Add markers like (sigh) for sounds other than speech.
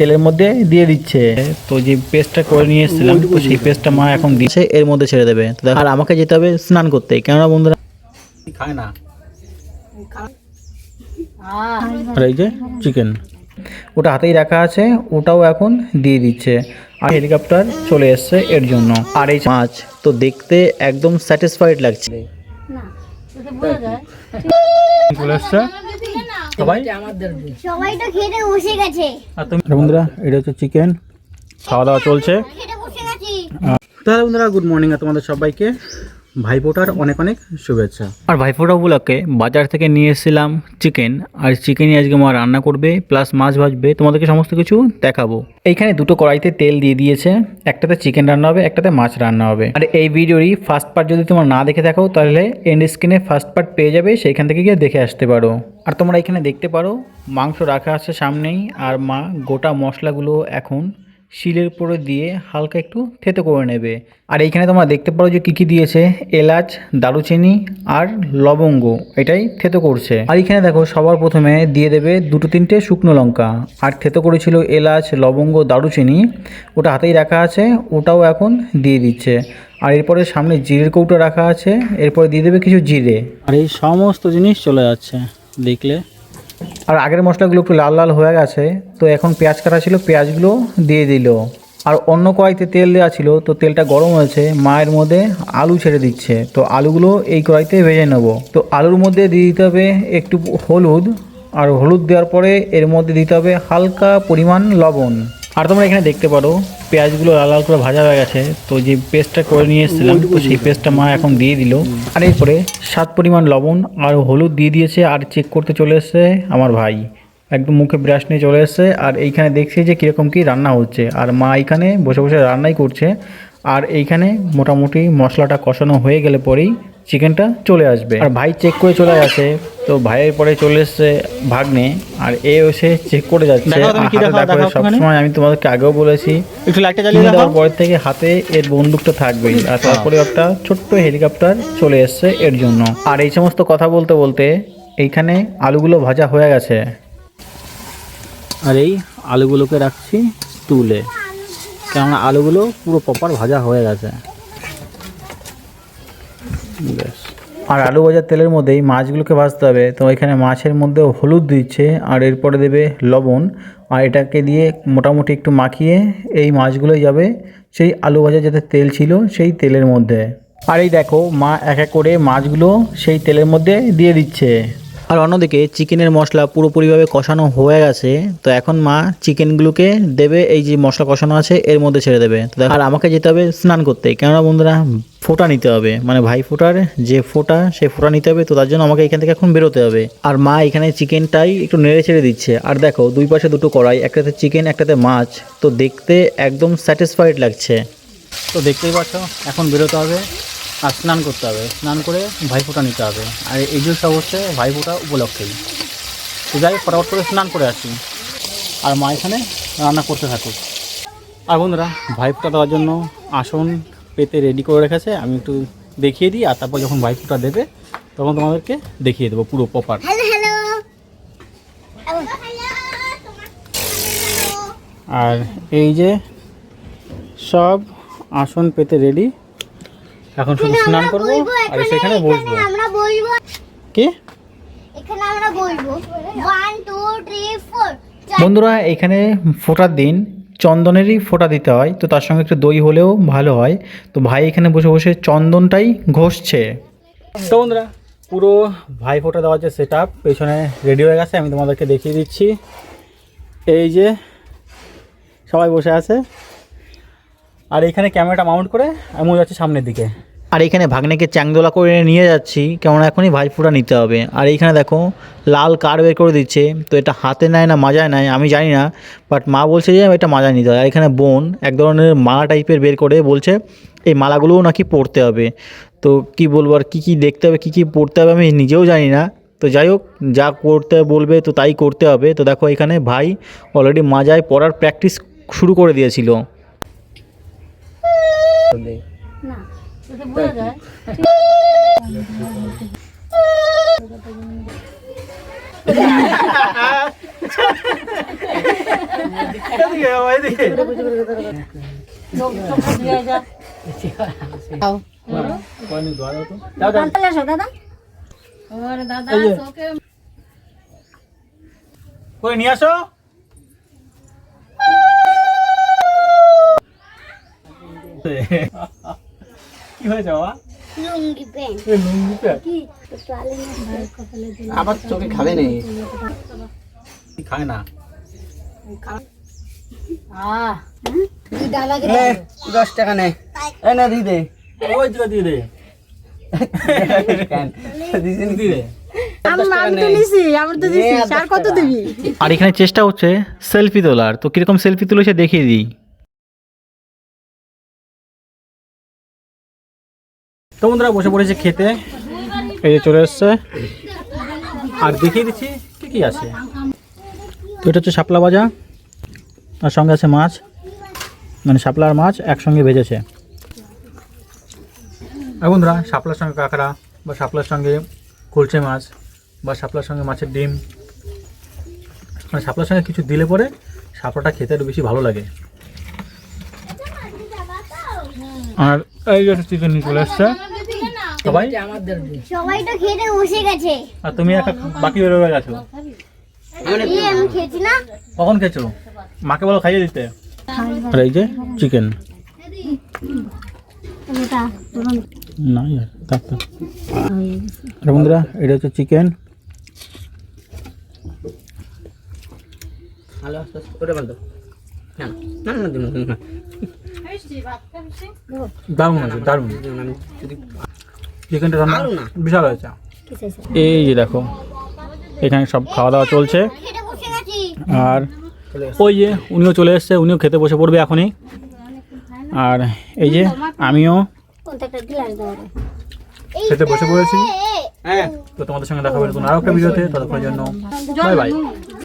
তেলের মধ্যে দিয়ে দিচ্ছে। তো যে পেস্টটা করে নিয়ে এসেছিলাম তো সেই পেস্টটা মা এখন দিচ্ছে। এর মধ্যে ছেড়ে দেবে। আর আমাকে যেতে হবে স্নান করতে। কেননা বন্ধুরা খায় না। আর এই যে চিকেন ওটা হাতেই রাখা আছে ওটাও এখন দিয়ে দিচ্ছে। আর হেলিকপ্টার চলে এসছে এর জন্য। আর এই মাছ তো দেখতে একদম স্যাটিসফাইড লাগছে। চলে এসছে। সবাই? সবাই তো খেতে বসে গেছে। আর তুমি বন্ধুরা এটা হচ্ছে চিকেন খাওয়া দাওয়া চলছে। তাহলে বন্ধুরা গুড মর্নিং তোমাদের সবাইকে। ভাইফোঁটার অনেক অনেক শুভেচ্ছা। আর ভাইফোঁটা উপলক্ষে বাজার থেকে নিয়ে এসেছিলাম চিকেন, আর চিকেনই আজকে মা রান্না করবে, প্লাস মাছ ভাজবে, তোমাদেরকে সমস্ত কিছু দেখাবো। এইখানে দুটো কড়াইতে তেল দিয়ে দিয়েছে, একটাতে চিকেন রান্না হবে, একটাতে মাছ রান্না হবে। আর এই ভিডিওরই ফার্স্ট পার্ট যদি তোমরা না দেখে থাকো, তাহলে এন্ড স্ক্রিনে ফার্স্ট পার্ট পেয়ে যাবে, সেইখান থেকে গিয়ে দেখে আসতে পারো। আর তোমরা এখানে দেখতে পারো, মাংস রাখা আছে সামনেই, আর মা গোটা মশলাগুলো এখন শিলের উপরে দিয়ে হালকা একটু থেতো করে নেবে। আর এইখানে তোমরা দেখতে পারো যে কী কী দিয়েছে। এলাচ, দারুচিনি আর লবঙ্গ, এটাই থেতো করছে। আর এখানে দেখো, সবার প্রথমে দিয়ে দেবে দুটো তিনটে শুকনো লঙ্কা। আর থেতো করেছিল এলাচ, লবঙ্গ, দারুচিনি, ওটা হাতেই রাখা আছে, ওটাও এখন দিয়ে দিচ্ছে। আর এরপরে সামনে জিরের কৌটো রাখা আছে, এরপরে দিয়ে দেবে কিছু জিরে। আর এই সমস্ত জিনিস চলে যাচ্ছে, দেখলে। আর আগের মশলাগুলো একটু লাল লাল হয়ে গেছে, তো এখন পেঁয়াজ কাটা ছিল, পেঁয়াজগুলো দিয়ে দিল। আর অন্য কড়াইতে তেল দেওয়া ছিল, তো তেলটা গরম হয়েছে, মায়ের মধ্যে আলু ছেড়ে দিচ্ছে, তো আলুগুলো এই কড়াইতে ভেজে নেব। তো আলুর মধ্যে দিয়ে দিতে হবে একটু হলুদ, আর হলুদ দেওয়ার পরে এর মধ্যে দিতে হবে হালকা পরিমাণ লবণ। আর তোমরা এখানে দেখতে পারো, পেঁয়াজগুলো লাল লাল করে ভাজা হয়ে গেছে। তো যে পেস্টটা করে নিয়ে এসেছিলাম, তো সেই পেস্টটা মা এখন দিয়ে দিল। আর এরপরে সাত পরিমাণ লবণ আর হলুদ দিয়ে দিয়েছে আর চেক করতে চলে এসেছে আমার ভাই। একদম মুখে ব্রাশ নিয়ে চলে এসেছে। আর এইখানে দেখছি যে কীরকম কী রান্না হচ্ছে। আর মা এইখানে বসে বসে রান্নাই করছে। আর এইখানে মোটামুটি মশলাটা কষানো হয়ে গেলে পরেই চিকেনটা চলে আসবে। আর ভাই চেক করে চলে আসে। তো ভাইয়ের পরে চলে এসছে ভাগ্নে। আর এ এসে চেক করে যাচ্ছে। সবসময় আমি তোমাদেরকে আগেও বলেছি। একটু লাইটটা জ্বালিয়ে দেওয়ার পর থেকে হাতে এর বন্দুকটা থাকবেই আর তারপরে একটা ছোট্ট হেলিকপ্টার চলে এসছে এর জন্য। আর এই সমস্ত কথা বলতে বলতে এইখানে আলুগুলো ভাজা হয়ে গেছে। আর এই আলুগুলোকে রাখছি তুলে। কেননা আলুগুলো পুরো প্রপার ভাজা হয়ে গেছে। আর আলু ভাজার তেলের মধ্যেই মাছগুলোকে ভাজতে হবে। তো এখানে মাছের মধ্যে হলুদ দিচ্ছে, আর এরপরে দেবে লবণ। আর এটাকে দিয়ে মোটামুটি একটু মাখিয়ে এই মাছগুলোই যাবে সেই আলু ভাজার যাতে তেল ছিল সেই তেলের মধ্যে। আর এই দেখো, মা এক এক করে মাছগুলো সেই তেলের মধ্যে দিয়ে দিচ্ছে। আর অন্যদিকে চিকেনের মশলা পুরোপুরিভাবে কষানো হয়ে গেছে, তো এখন মা চিকেনগুলোকে দেবে, এই যে মশলা কষানো আছে, এর মধ্যে ছেড়ে দেবে। আর আমাকে যেতে হবে স্নান করতে, কেননা বন্ধুরা ফোঁটা নিতে হবে মানে ভাই ফোঁটার যে ফোঁটা, সে ফোঁটা নিতে হবে, তো তার জন্য আমাকে এখান থেকে এখন বেরোতে হবে। আর মা এখানে চিকেনটাই একটু নেড়ে ছেড়ে দিচ্ছে। আর দেখো, দুই পাশে দুটো কড়াই, একটাতে চিকেন, একটাতে মাছ, তো দেখতে একদম স্যাটিসফাইড লাগছে। তো দেখতেই পাচ্ছ, এখন বেরোতে হবে। আর স্নান করতে হবে। স্নান করে ভাইফোঁটা নিতে হবে। আর এই যে সব হচ্ছে ভাইফোঁটা উপলক্ষেই তো যাই ফটাফট করে স্নান করে আসি। আর মা এখানে রান্না করতে থাকুক। আর বন্ধুরা ভাইফোঁটা দেওয়ার জন্য আসন পেতে রেডি করে রেখেছে। আমি একটু দেখিয়ে দিই আর তারপর যখন ভাইফোঁটা দেবে তখন তোমাদেরকে দেখিয়ে দেবো পুরো প্রপার আর এই যে সব আসন পেতে রেডি এখন শুধু স্নান করব আর সেখানে বসবো। আমরা বলব। কি? এখানে আমরা বলব। বন্ধুরা এখানে ফোটার দিন চন্দনেরই ফোঁটা দিতে হয় তো তার সঙ্গে একটু দই হলেও ভালো হয়। তো ভাই এখানে বসে বসে চন্দনটাই ঘষছে। তো বন্ধুরা পুরো ভাই ফোঁটা দেওয়ার যে সেট আপ পেছনে রেডি হয়ে গেছে আমি তোমাদেরকে দেখিয়ে দিচ্ছি। এই যে সবাই বসে আছে। আর এখানে ক্যামেরাটা মাউন্ট করে আমি যাচ্ছি সামনের দিকে। আর এখানে ভাগ্নেকে চ্যাংদোলা করে নিয়ে যাচ্ছি। কেমন এখনই ভাইফোঁটা নিতে হবে। আর এইখানে দেখো, লাল কার বের করে দিচ্ছে। তো এটা হাতে নেয় না, মাজায় নেয়, আমি জানি না। বাট মা বলছে যে এটা মাজায় নিতে হয়। আর এখানে বোন এক ধরনের মালা টাইপের বের করে বলছে, এই মালাগুলোও নাকি পরতে হবে। তো কি বলব আর কী কী দেখতে হবে, কী কী পড়তে হবে আমি নিজেও জানি না। তো যাই হোক, যা করতে বলবে তো তাই করতে হবে। তো দেখো এখানে ভাই অলরেডি মাজায় পড়ার প্র্যাকটিস শুরু করে দিয়েছিল। কই নিয়ে আসো? কি (laughs) (laughs) লুঙ্গি প্যান্ট। লুঙ্গি প্যান্ট। আবার চোখে খাবে নেই খায় না? দশ টাকা নে। না দিদি ওই দে দিদি দিয়ে তো দিবি? আর এখানে চেষ্টা হচ্ছে সেলফি তোলার। তো কীরকম সেলফি তুলে সে দেখিয়ে দিই। তো বন্ধুরা বসে পড়েছে খেতে। এই যে চলে এসছে। আর দেখিয়ে দিচ্ছি কি কি আছে। তো এটা হচ্ছে শাপলা ভাজা, তার সঙ্গে আছে মাছ। মানে শাপলা আর মাছ একসঙ্গে ভেজেছে। আর বন্ধুরা, শাপলার সঙ্গে কাঁকড়া বা শাপলার সঙ্গে কুলচে মাছ বা শাপলার সঙ্গে মাছের ডিম। মানে শাপলার সঙ্গে কিছু দিলে পরে শাপলাটা খেতে আরও বেশি ভালো লাগে। আর এই যে চিকেন চলে এসছে। সবাই সবাই তো খেতে বসে গেছে আর তুমি একা বাকি বেরোবে গেছো কখন খেয়েছো মাকে বলো খাইয়ে দিতে আর এই যে চিকেন না থাক থাক বন্ধুরা এটা হচ্ছে চিকেন ভালো আস্তে আস্তে ওটা বলতো না না না দিন না দারুণ আছে দারুণ আমি যদি চিকেনটা রান্না বিশাল হয়েছে। এই যে দেখো এখানে সব খাওয়া দাওয়া চলছে। আর ওই যে উনিও চলে এসছে উনিও খেতে বসে পড়বে এখনই। আর এই যে আমিও খেতে বসে পড়েছি। হ্যাঁ। তো তোমাদের সঙ্গে দেখা হবে নতুন আরও একটা ভিডিওতে ততক্ষণের জন্য বাই বাই